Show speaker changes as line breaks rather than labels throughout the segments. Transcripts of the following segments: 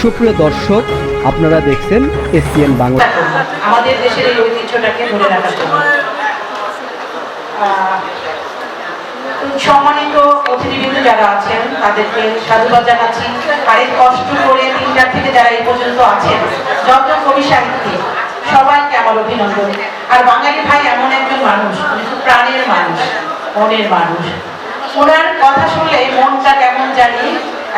সুপ্রিয় দর্শক, আপনারা দেখছেন এসপিএন বাংলা।
আমাদের দেশের এই ঐতিহ্যটাকে ধরে রাখার জন্য। সম্মানিত অতিথিবৃন্দ যারা আছেন, তাদেরকে সাধুবাদ জানাচ্ছি। আর কষ্ট করে তিনটার থেকে যারা এই পর্যন্ত আছেন, যত কবি সাহিত্যিক, সবাইকে আমার অভিনন্দন। আর বাঙালি ভাই এমন একজন মানুষ প্রাণের মানুষ, মনের মানুষ। ওনার কথা শুনলে মনটা কেমন জানি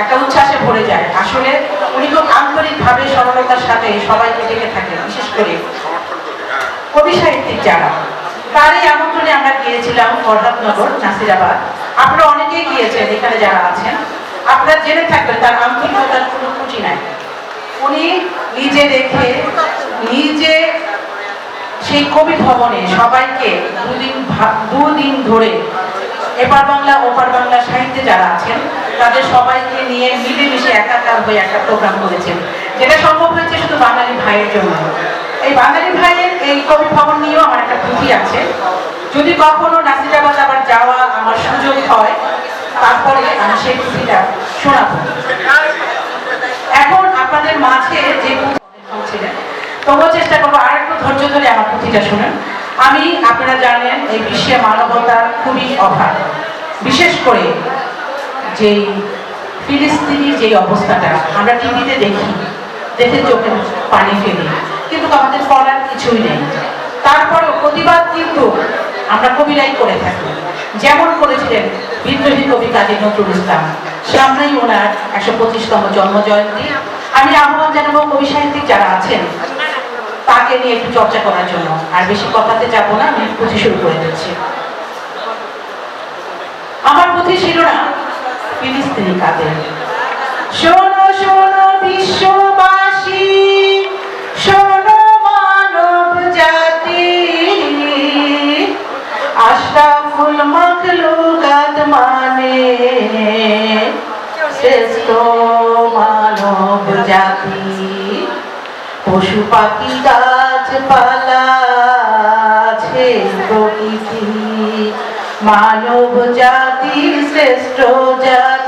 একটা উচ্ছ্বাসে ভরে যায়। আসলে উনি খুব আন্তরিকভাবে সরলতার সাথে সবাইকে ডেকে থাকেন, বিশেষ করে কবি সাহিত্যিক যারা। তারই আমন্ত্রণে আমরা গিয়েছিলাম ফরহাদনগর নাসিরাবাদ। আপনারা অনেকেই গিয়েছেন, এখানে যারা আছেন। আপনারা জেনে থাকবেন, তার আন্তরিকতার কোনো ত্রুটি নাই। উনি নিজে দেখে, নিজে সেই কবি ভবনে সবাইকে দুদিন দুদিন ধরে এপার বাংলা, ওপার বাংলা সাহিত্যে যারা আছেন তাদের সবাইকে নিয়ে মিলেমিশে একাকার হয়ে একটা প্রোগ্রাম করেছেন। যেটা সম্ভব হয়েছে শুধু বাঙালি ভাইয়ের জন্য। এই বাঙালি ভাইয়ের এই কবি ভবন নিয়েও আমার একটা পুঁথি আছে। যদি কখনো নাসিরাবাদ আবার যাওয়া আমার সুযোগ হয়, তারপরে আমি সেই পুঁথিটা শোনাবো। এখন আপনাদের মাঝে যে তবুও চেষ্টা করব আর একটু ধৈর্য ধরে আমার পুঁথিটা শুনেন। আমি, আপনারা জানেন, এই বিশ্বে মানবতার খুবই অভাব। বিশেষ করে যেই ফিলিস্তিনি যেই অবস্থাটা, আমরা টিভিতে দেখি, দেখে চোখে পানি ফেলি। কিন্তু আমাদের করার কিছুই নেই। তারপরেও প্রতিবাদ কিন্তু আমরা কবিরাই করে থাকি। যেমন করেছিলেন বিদ্রোহী কবি কাজী নজরুল ইসলাম। সামনেই ওনার একশো পঁচিশতম জন্ম জয়ন্তী আমি আহ্বান জানাব কবি সাহিত্যিক যারা আছেন, তাকে নিয়ে একটু চর্চা করার জন্য। আর বেশি কথাতে যাব না, আমি পুঁথি শুরু করে দিচ্ছি। আমার পুঁথি না ফিলিস্তিনি কাদের শোনো শোনো বিশ্ববাসী, শোনো মানব জাতি। আশরাফুল মখলুকাত মানে শ্রেষ্ঠ মানব জাতি। পশু পাখি, গাছপালা আছে প্রকৃতি। মানব জাতি শ্রেষ্ঠ জাতি।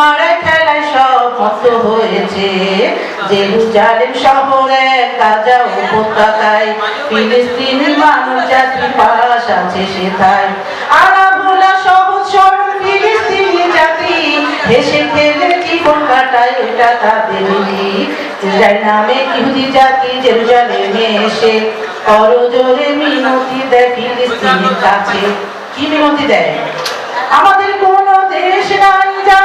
মারা খেলায় হয়েছে। জেরুজালেম শহরে গাজা উপত্যকায় মানুষ জাতি পাশ আছে সেথায়। সরল জাতি, হেসে খেলে জীবন কাটায়, এটা তাদের ইসরায়েল নামে ইহুদি জাতি জেরুজালেমে এসে করজোরে মিনতি দেয় ফিলিস্তিনের কাছে। কি মিনতি দেয়? আমাদের কোন দেশ নাই যা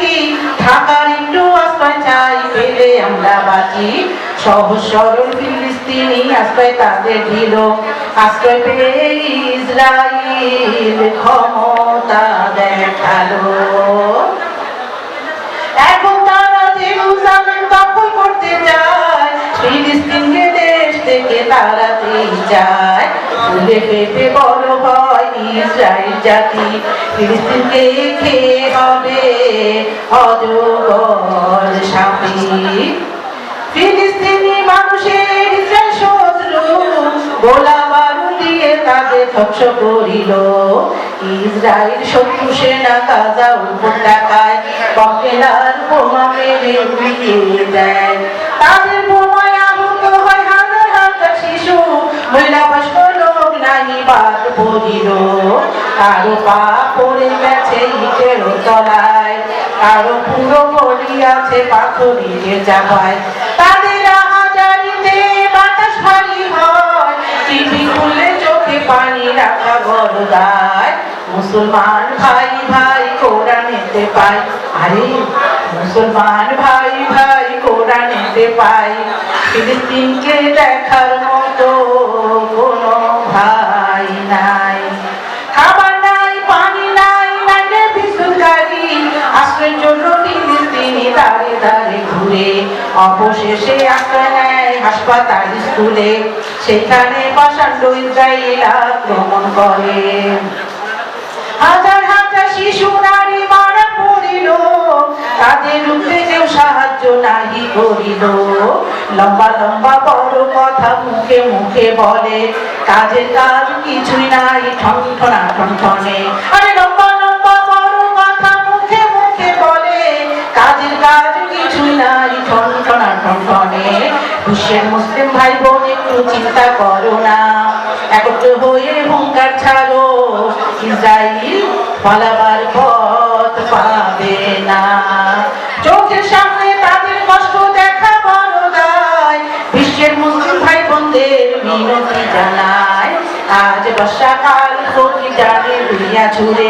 জাতি ঢাকার একটু আশ্রয় চাই পেলে আমরা বাঁচি সরল ফিলিস্তিনি আশ্রয় তাদের আশ্রয় পেয়ে ইসরায়েল ক্ষমতা দেখাল। এখন তারা জেরুজালেম দখল করতে যায় ফিলিস্তিনকে দেশ থেকে তাড়াতেই যায় ফুলে বড় হয় ইসরায়েল জাতি। ফিলিস্তিনকে খেয়ে হবে অজগর সাপে। ফিলিস্তিনি মানুষের শত্রু গোলা দিয়ে তাদের ধ্বংস করিল। ইসরায়েল শত্রু সেনা গাজা উপত্যকায় বকেলার বোমা মেরে উড়িয়ে দেয়। তাদের বোমায় আহত হয় হাজার হাজার শিশু। মহিলা বয়স্ক লোক নাহি বাদ পড়িল। কারও পা পড়ে কারও পুরো আছে পাথরিকে চাপায় তাদের আহাজারিতে বাতাস ভারী হয় টিভি খুলে চোখে পানি রাখা বড়দায় মুসলমান ভাই ভাই কোরআনেতে পাই। আরে, মুসলমান ভাই ভাই কোরআনেতে পাই। ফিলিস্তিনকে দেখার দাঁড়ে ঘুরে অবশেষে আশ্রয় হাসপাতাল স্কুলে, সেখানে পাষাণ্ড ইসরায়েল আক্রমণ করে। হাজার হাজার শিশু নারী মারা পড়িল, তাদের রূপে কেউ সাহায্য নাহি করিল। লম্বা লম্বা বড় কথা মুখে মুখে বলে, কাজের কাজ কিছুই নাই, ঠনঠনা ঠনঠনে। আরে লম্বা লম্বা বিশ্বের মুসলিম ভাই বোন একটু চিন্তা করো না। একত্র হয়ে হুঙ্কার ছাড়ো ইসরায়েল পালাবার পথ পাবে না। চোখের সামনে তাদের কষ্ট দেখা বড় দায়। বিশ্বের মুসলিম ভাই বোনদের মিনতি জানায়, আজ বর্ষাকাল প্রতি জানে দুনিয়া ছুড়ে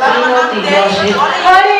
তাদের রক্ষা